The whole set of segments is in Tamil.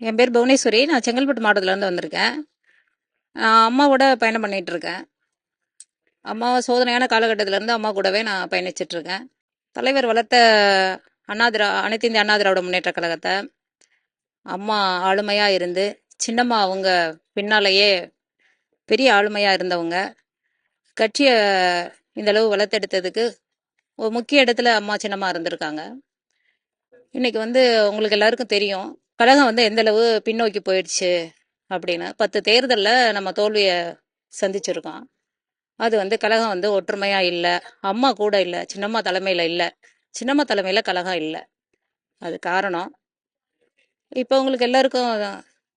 என் பேர் புவனேஸ்வரி. நான் செங்கல்பட்டு மாவட்டத்துலேருந்து வந்திருக்கேன். நான் அம்மாவோட பயணம் பண்ணிட்டு இருக்கேன் அம்மா சோதனையான காலகட்டத்திலேருந்து அம்மா கூடவே நான் பயணிச்சிட்ருக்கேன் தலைவர் வளர்த்த அண்ணாதிரா அனைத்து இந்திய அண்ணாதிராவிட முன்னேற்ற கழகத்தை அம்மா ஆளுமையாக இருந்து சின்னம்மா அவங்க பின்னாலேயே பெரிய ஆளுமையாக இருந்தவங்க கட்சியை இந்தளவு வளர்த்தெடுத்ததுக்கு ஒரு முக்கிய இடத்துல அம்மா சின்னம்மா இருந்திருக்காங்க. இன்னைக்கு வந்து உங்களுக்கு எல்லாருக்கும் தெரியும் கழகம் வந்து எந்த அளவு பின்னோக்கி போயிடுச்சு அப்படின்னு பத்து தேர்தலில் நம்ம தோல்வியை சந்திச்சிருக்கோம். அது வந்து கழகம் வந்து ஒற்றுமையா இல்லை. அம்மா கூட இல்லை. சின்னம்மா தலைமையில இல்லை. சின்னம்மா தலைமையில கழகம் இல்லை. அது காரணம். இப்போ உங்களுக்கு எல்லாருக்கும்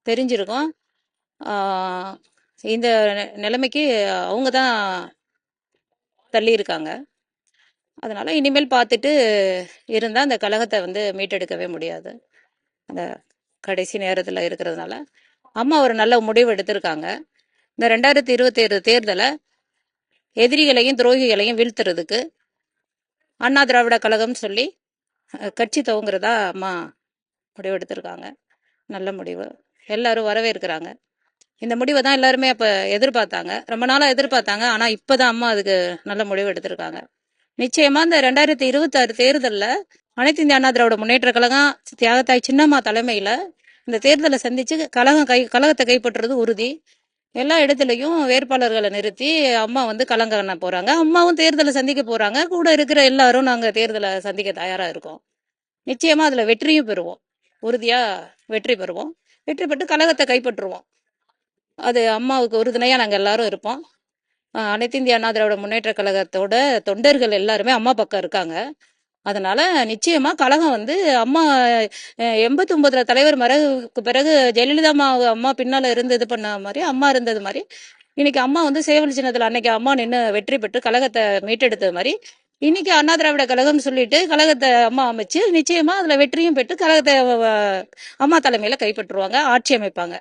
தெரிஞ்சிருக்கும். இந்த நிலைமைக்கு அவங்க தான் தள்ளி இருக்காங்க. அதனால இனிமேல் பார்த்துட்டு இருந்தால் அந்த கழகத்தை வந்து மீட்டெடுக்கவே முடியாது. அந்த கடைசி நேரத்தில் இருக்கிறதுனால அம்மா ஒரு நல்ல முடிவு எடுத்திருக்காங்க. இந்த ரெண்டாயிரத்தி இருபத்தேழு தேர்தலை எதிரிகளையும் துரோகிகளையும் வீழ்த்துறதுக்கு அண்ணா திராவிட கழகம் சொல்லி கட்சி துவங்குறதா அம்மா முடிவு எடுத்திருக்காங்க. நல்ல முடிவு. எல்லாரும் வரவேற்கிறாங்க. இந்த முடிவை தான் எல்லாருமே அப்போ எதிர்பார்த்தாங்க. ரொம்ப நாளாக எதிர்பார்த்தாங்க. ஆனால் இப்போ தான் அம்மா அதுக்கு நல்ல முடிவு எடுத்திருக்காங்க. நிச்சயமாக இந்த ரெண்டாயிரத்தி இருபத்தாறு தேர்தலில் அனைத்து இந்திய அண்ணா திராவிட முன்னேற்ற கழகம் தியாகத்தாய் சின்னம்மா தலைமையில் இந்த தேர்தலை சந்தித்து கழகம் கை கழகத்தை கைப்பற்றுறது உறுதி. எல்லா இடத்துலையும் வேட்பாளர்களை நிறுத்தி அம்மா வந்து கலங்கண்ண போகிறாங்க அம்மாவும் தேர்தலை சந்திக்க போகிறாங்க கூட இருக்கிற எல்லாரும் நாங்கள் தேர்தலை சந்திக்க தயாராக இருக்கோம். நிச்சயமாக அதில் வெற்றியும் பெறுவோம். உறுதியாக வெற்றி பெறுவோம். வெற்றி பெற்று கழகத்தை கைப்பற்றுவோம். அது அம்மாவுக்கு உறுதுணையாக நாங்கள் எல்லாரும் இருப்போம். அனைத்து இந்திய அண்ணா திராவிட முன்னேற்ற கழகத்தோட தொண்டர்கள் எல்லாருமே அம்மா பக்கம் இருக்காங்க. அதனால நிச்சயமா கழகம் வந்து அம்மா எண்பத்தி ஒன்பதுல தலைவர் மறைவுக்கு பிறகு ஜெயலலிதா அம்மா அம்மா பின்னால இருந்து இது பண்ண மாதிரி அம்மா இருந்தது மாதிரி. இன்னைக்கு அம்மா வந்து சேவல் சின்னத்துல அன்னைக்கு அம்மா நின்று வெற்றி பெற்று கழகத்தை மீட்டெடுத்தது மாதிரி. இன்னைக்கு அண்ணா திராவிட கழகம்னு சொல்லிட்டு கழகத்தை அம்மா அமைச்சு நிச்சயமா அதுல வெற்றியும் பெற்று கழகத்தை அம்மா தலைமையில கைப்பற்றுவாங்க ஆட்சி அமைப்பாங்க.